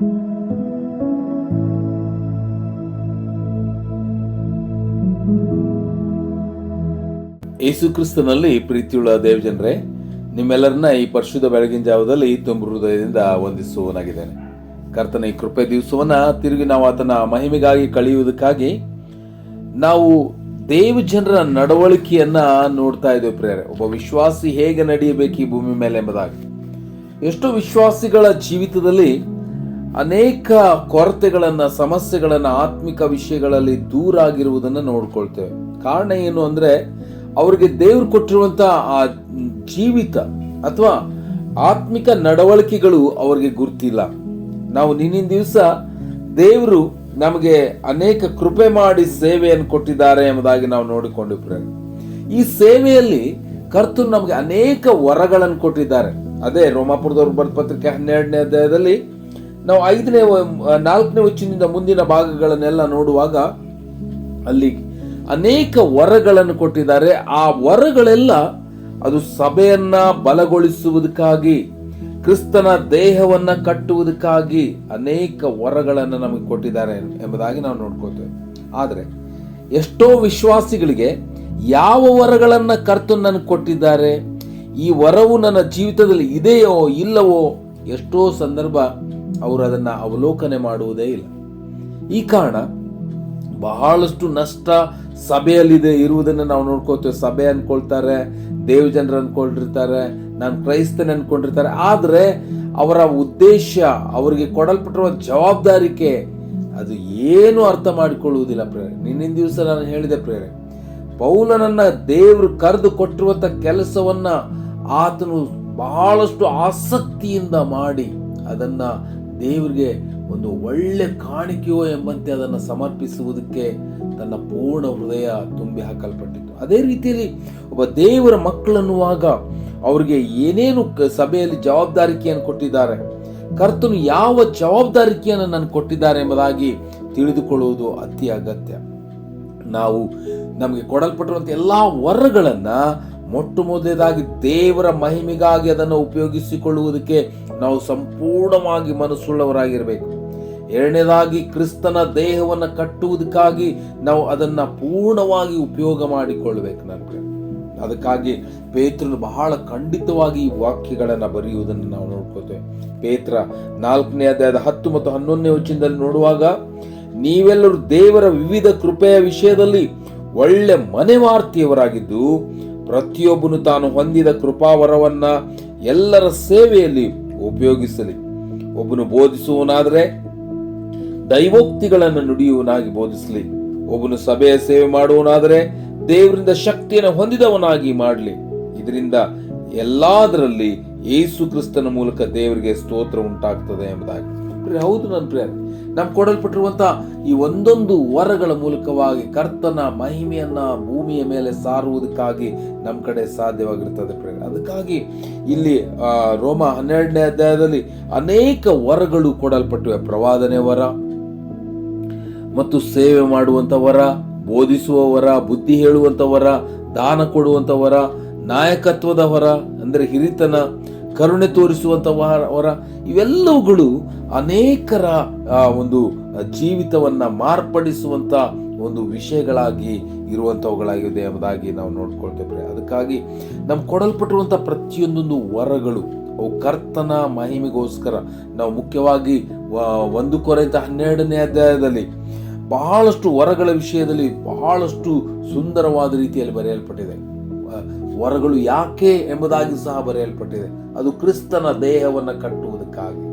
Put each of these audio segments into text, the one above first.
ಯೇಸು ಕ್ರಿಸ್ತನಲ್ಲಿ ಪ್ರೀತಿಯುಳ್ಳ ದೇವಜನರೇ, ನಿಮ್ಮೆಲ್ಲರನ್ನ ಈ ಪರಿಶುದ್ಧ ಬೆಳಗಿನ ಜಾವದಲ್ಲಿ ತುಂಬ ಹೃದಯದಿಂದ ವಂದಿಸುವನಾಗಿದ್ದೇನೆ ಕರ್ತನ ಈ ಕೃಪೆ ದಿವಸವನ್ನ ತಿರುಗಿ ನಾವು ಆತನ ಮಹಿಮೆಗಾಗಿ ಕಳೆಯುವುದಕ್ಕಾಗಿ ನಾವು ದೇವಜನರ ನಡವಳಿಕೆಯನ್ನ ನೋಡ್ತಾ ಇದ್ದೇವೆ ಪ್ರೇರೆ ಒಬ್ಬ ವಿಶ್ವಾಸಿ ಹೇಗೆ ನಡೆಯಬೇಕು ಈ ಭೂಮಿ ಮೇಲೆ ಎಂಬುದಾಗಿ. ಎಷ್ಟೋ ವಿಶ್ವಾಸಿಗಳ ಜೀವಿತದಲ್ಲಿ ಅನೇಕ ಕೊರತೆಗಳನ್ನ, ಸಮಸ್ಯೆಗಳನ್ನ, ಆತ್ಮಿಕ ವಿಷಯಗಳಲ್ಲಿ ದೂರ ಆಗಿರುವುದನ್ನು ನೋಡ್ಕೊಳ್ತೇವೆ. ಕಾರಣ ಏನು ಅಂದ್ರೆ, ಅವರಿಗೆ ದೇವ್ರು ಕೊಟ್ಟಿರುವಂತ ಆ ಜೀವಿತ ಅಥವಾ ಆತ್ಮಿಕ ನಡವಳಿಕೆಗಳು ಅವರಿಗೆ ಗುರ್ತಿಲ್ಲ. ನಾವು ನಿನ್ನಿನ ದಿವಸ ದೇವರು ನಮಗೆ ಅನೇಕ ಕೃಪೆ ಮಾಡಿ ಸೇವೆಯನ್ನು ಕೊಟ್ಟಿದ್ದಾರೆ ಎಂಬುದಾಗಿ ನಾವು ನೋಡಿಕೊಂಡಿದ್ದೇವೆ ಈ ಸೇವೆಯಲ್ಲಿ ಕರ್ತು ನಮಗೆ ಅನೇಕ ವರಗಳನ್ನು ಕೊಟ್ಟಿದ್ದಾರೆ. ಅದೇ ರೋಮಾಪುರದವ್ರ ಬರ್ ಪತ್ರಿಕೆ ಹನ್ನೆರಡನೇ ಅಧ್ಯಾಯದಲ್ಲಿ ನಾವು ಐದನೇ ನಾಲ್ಕನೇ ವಚನದಿಂದ ಮುಂದಿನ ಭಾಗಗಳನ್ನೆಲ್ಲ ನೋಡುವಾಗ ಅಲ್ಲಿ ಅನೇಕ ವರಗಳನ್ನು ಕೊಟ್ಟಿದ್ದಾರೆ. ಆ ವರಗಳೆಲ್ಲ ಅದು ಸಭೆಯನ್ನ ಬಲಗೊಳಿಸುವುದಕ್ಕಾಗಿ, ಕ್ರಿಸ್ತನ ದೇಹವನ್ನ ಕಟ್ಟುವುದಕ್ಕಾಗಿ ಅನೇಕ ವರಗಳನ್ನು ನಮಗೆ ಕೊಟ್ಟಿದ್ದಾರೆ ಎಂಬುದಾಗಿ ನಾವು ನೋಡ್ಕೋತೇವೆ. ಆದರೆ ಎಷ್ಟೋ ವಿಶ್ವಾಸಿಗಳಿಗೆ ಯಾವ ವರಗಳನ್ನು ಕರ್ತು ನನಗೆ ಕೊಟ್ಟಿದ್ದಾರೆ, ಈ ವರವು ನನ್ನ ಜೀವಿತದಲ್ಲಿ ಇದೆಯೋ ಇಲ್ಲವೋ ಎಷ್ಟೋ ಸಂದರ್ಭ ಅವರು ಅದನ್ನ ಅವಲೋಕನೆ ಮಾಡುವುದೇ ಇಲ್ಲ. ಈ ಕಾರಣ ಬಹಳಷ್ಟು ನಷ್ಟ ಸಭೆಯಲ್ಲಿದೆ ಇರುವುದನ್ನು ನಾವು ನೋಡ್ಕೋತೇವೆ ಸಭೆ ಅನ್ಕೊಳ್ತಾರೆ, ದೇವ್ ಜನರು ಅನ್ಕೊಂಡಿರ್ತಾರೆ, ನಾನು ಕ್ರೈಸ್ತನ ಅನ್ಕೊಂಡಿರ್ತಾರೆ. ಆದರೆ ಅವರ ಉದ್ದೇಶ, ಅವರಿಗೆ ಕೊಡಲ್ಪಟ್ಟಿರುವ ಜವಾಬ್ದಾರಿಕೆ ಅದು ಏನು ಅರ್ಥ ಮಾಡಿಕೊಳ್ಳುವುದಿಲ್ಲ ಪ್ರೇರೆ. ನಿನ್ನಿನ ದಿವಸ ನಾನು ಹೇಳಿದೆ ಪ್ರೇರೆ, ಪೌಲನನ್ನ ದೇವರು ಕರೆದು ಕೊಟ್ಟಿರುವಂತ ಕೆಲಸವನ್ನ ಆತನು ಬಹಳಷ್ಟು ಆಸಕ್ತಿಯಿಂದ ಮಾಡಿ ಅದನ್ನ ದೇವರಿಗೆ ಒಂದು ಒಳ್ಳೆ ಕಾಣಿಕೆಯೋ ಎಂಬಂತೆ ಅದನ್ನು ಸಮರ್ಪಿಸುವುದಕ್ಕೆ ತನ್ನ ಪೂರ್ಣ ಹೃದಯ ತುಂಬಿ ಹಾಕಲ್ಪಟ್ಟಿತ್ತು. ಅದೇ ರೀತಿಯಲ್ಲಿ ಒಬ್ಬ ದೇವರ ಮಕ್ಕಳನ್ನುವಾಗ ಅವರಿಗೆ ಏನೇನು ಸಭೆಯಲ್ಲಿ ಜವಾಬ್ದಾರಿಕೆಯನ್ನು ಕೊಟ್ಟಿದ್ದಾರೆ, ಕರ್ತನು ಯಾವ ಜವಾಬ್ದಾರಿಕೆಯನ್ನು ನಾನು ಕೊಟ್ಟಿದ್ದಾರೆ ಎಂಬುದಾಗಿ ತಿಳಿದುಕೊಳ್ಳುವುದು ಅತಿ ಅಗತ್ಯ. ನಾವು ನಮಗೆ ಕೊಡಲ್ಪಟ್ಟಿರುವಂಥ ಎಲ್ಲ ವರಗಳನ್ನ ಮೊಟ್ಟ ಮೊದಲೇದಾಗಿ ದೇವರ ಮಹಿಮೆಗಾಗಿ ಅದನ್ನು ಉಪಯೋಗಿಸಿಕೊಳ್ಳುವುದಕ್ಕೆ ನಾವು ಸಂಪೂರ್ಣವಾಗಿ ಮನಸ್ಸುಳ್ಳವರಾಗಿರಬೇಕು. ಎರಡನೇದಾಗಿ ಕ್ರಿಸ್ತನ ದೇಹವನ್ನು ಕಟ್ಟುವುದಕ್ಕಾಗಿ ನಾವು ಅದನ್ನು ಪೂರ್ಣವಾಗಿ ಉಪಯೋಗ ಮಾಡಿಕೊಳ್ಳಬೇಕು ನನಗೆ ಅದಕ್ಕಾಗಿ ಪೇತ್ರನು ಬಹಳ ಖಂಡಿತವಾಗಿ ಈ ವಾಕ್ಯಗಳನ್ನು ಬರೆಯುವುದನ್ನು ನಾವು ನೋಡ್ಕೋತೇವೆ. ಪೇತ್ರ ನಾಲ್ಕನೇ ಅಧ್ಯಾಯದ ಹತ್ತು ಮತ್ತು ಹನ್ನೊಂದನೇ ವಚನದಲ್ಲಿ ನೋಡುವಾಗ, ನೀವೆಲ್ಲರೂ ದೇವರ ವಿವಿಧ ಕೃಪೆಯ ವಿಷಯದಲ್ಲಿ ಒಳ್ಳೆ ಮನೆವಾರ್ತಿಯವರಾಗಿದ್ದು ಪ್ರತಿಯೊಬ್ಬನು ತಾನು ಹೊಂದಿದ ಕೃಪಾವರವನ್ನ ಎಲ್ಲರ ಸೇವೆಯಲ್ಲಿ ಉಪಯೋಗಿಸಲಿ. ಒಬ್ಬನು ಬೋಧಿಸುವನಾದರೆ ದೈವೋಕ್ತಿಗಳನ್ನು ನುಡಿಯುವನಾಗಿ ಬೋಧಿಸಲಿ. ಒಬ್ಬನು ಸಭೆಯ ಸೇವೆ ಮಾಡುವನಾದರೆ ದೇವರಿಂದ ಶಕ್ತಿಯನ್ನು ಹೊಂದಿದವನಾಗಿ ಮಾಡಲಿ. ಇದರಿಂದ ಎಲ್ಲಾದರಲ್ಲಿ ಯೇಸು ಕ್ರಿಸ್ತನ ಮೂಲಕ ದೇವರಿಗೆ ಸ್ತೋತ್ರ ಉಂಟಾಗ್ತದೆ ಎಂಬುದಾಗಿ. ಹೌದು ನನ್ನ ಪ್ರಿಯ ನಮ್ಗೆ ಕೊಡಲ್ಪಟ್ಟಿರುವಂತ ಈ ಒಂದೊಂದು ವರಗಳ ಮೂಲಕವಾಗಿ ಕರ್ತನ ಮಹಿಮೆಯನ್ನ ಭೂಮಿಯ ಮೇಲೆ ಸಾರುವುದಕ್ಕಾಗಿ ನಮ್ಮ ಕಡೆ ಸಾಧ್ಯವಾಗಿರ್ತದೆ ಪ್ರಿಯ ಅದಕ್ಕಾಗಿ ಇಲ್ಲಿ ರೋಮ ಹನ್ನೆರಡನೇ ಅಧ್ಯಾಯದಲ್ಲಿ ಅನೇಕ ವರಗಳು ಕೊಡಲ್ಪಟ್ಟಿವೆ. ಪ್ರವಾದನೆ ವರ ಮತ್ತು ಸೇವೆ ಮಾಡುವಂತ ವರ, ಬೋಧಿಸುವ ವರ, ಬುದ್ಧಿ ಹೇಳುವಂತ ವರ, ದಾನ ಕೊಡುವಂತ ವರ, ನಾಯಕತ್ವದ ವರ, ಅಂದ್ರೆ ಹಿರಿತನ ಕರುಣೆ ತೋರಿಸುವಂತ ವರ ಇವೆಲ್ಲವುಗಳು ಅನೇಕರ ಒಂದು ಜೀವಿತವನ್ನ ಮಾರ್ಪಡಿಸುವಂತ ಒಂದು ವಿಷಯಗಳಾಗಿ ಇರುವಂತವುಗಳಾಗಿದೆ ಎಂಬುದಾಗಿ ನಾವು ನೋಡ್ಕೊಳ್ತೇವೆ. ಅದಕ್ಕಾಗಿ ನಮ್ಗೆ ಕೊಡಲ್ಪಟ್ಟಿರುವಂಥ ಪ್ರತಿಯೊಂದೊಂದು ವರಗಳು, ಅವು ಕರ್ತನ ಮಹಿಮೆಗೋಸ್ಕರ ನಾವು ಮುಖ್ಯವಾಗಿ ಒಂದು ಕೊರೆಂತ ಹನ್ನೆರಡನೇ ಅಧ್ಯಾಯದಲ್ಲಿ ಬಹಳಷ್ಟು ವರಗಳ ವಿಷಯದಲ್ಲಿ ಬಹಳಷ್ಟು ಸುಂದರವಾದ ರೀತಿಯಲ್ಲಿ ಬರೆಯಲ್ಪಟ್ಟಿದೆ. ವರಗಳು ಯಾಕೆ ಎಂಬುದಾಗಿ ಸಹ ಬರೆಯಲ್ಪಟ್ಟಿದೆ. ಅದು ಕ್ರಿಸ್ತನ ದೇಹವನ್ನು ಕಟ್ಟುವುದಕ್ಕಾಗಿ,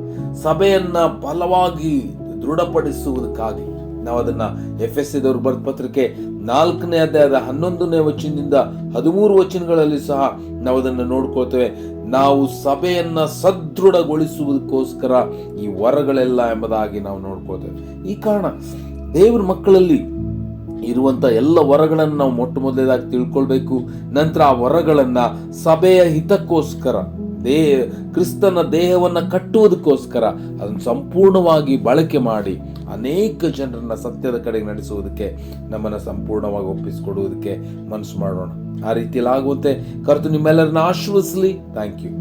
ಸಭೆಯನ್ನ ಬಲವಾಗಿ ದೃಢಪಡಿಸುವುದಕ್ಕಾಗಿ. ನಾವು ಅದನ್ನ ಎಫ್ ಎಸ್ ದವರು ಬರೆದ ಪತ್ರಿಕೆ ನಾಲ್ಕನೇ ಅಧ್ಯಾಯದ ಹನ್ನೊಂದನೇ ವಚನದಿಂದ ಹದಿಮೂರು ವಚನಗಳಲ್ಲಿ ಸಹ ನಾವು ಅದನ್ನು ನೋಡ್ಕೊಳ್ತೇವೆ. ನಾವು ಸಭೆಯನ್ನ ಸದೃಢಗೊಳಿಸುವುದಕ್ಕೋಸ್ಕರ ಈ ವರಗಳೆಲ್ಲ ಎಂಬುದಾಗಿ ನಾವು ನೋಡ್ಕೋತೇವೆ ಈ ಕಾರಣ ದೇವರ ಮಕ್ಕಳಲ್ಲಿ ಇರುವಂಥ ಎಲ್ಲ ವರಗಳನ್ನು ನಾವು ಮೊಟ್ಟ ಮೊದಲೇದಾಗಿ ತಿಳ್ಕೊಳ್ಬೇಕು. ನಂತರ ಆ ವರಗಳನ್ನು ಸಭೆಯ ಹಿತಕ್ಕೋಸ್ಕರ ದೇಹ ಕ್ರಿಸ್ತನ ದೇಹವನ್ನು ಕಟ್ಟುವುದಕ್ಕೋಸ್ಕರ ಅದನ್ನು ಸಂಪೂರ್ಣವಾಗಿ ಬಳಕೆ ಮಾಡಿ ಅನೇಕ ಜನರನ್ನು ಸತ್ಯದ ಕಡೆಗೆ ನಡೆಸುವುದಕ್ಕೆ, ನಮ್ಮನ್ನು ಸಂಪೂರ್ಣವಾಗಿ ಒಪ್ಪಿಸಿಕೊಡುವುದಕ್ಕೆ ಮನಸ್ಸು ಮಾಡೋಣ. ಆ ರೀತಿಯಲ್ಲಿ ಆಗುವಂತೆ ಕರೆತು ನಿಮ್ಮೆಲ್ಲರನ್ನ ಆಶ್ವಸಲಿ. Thank you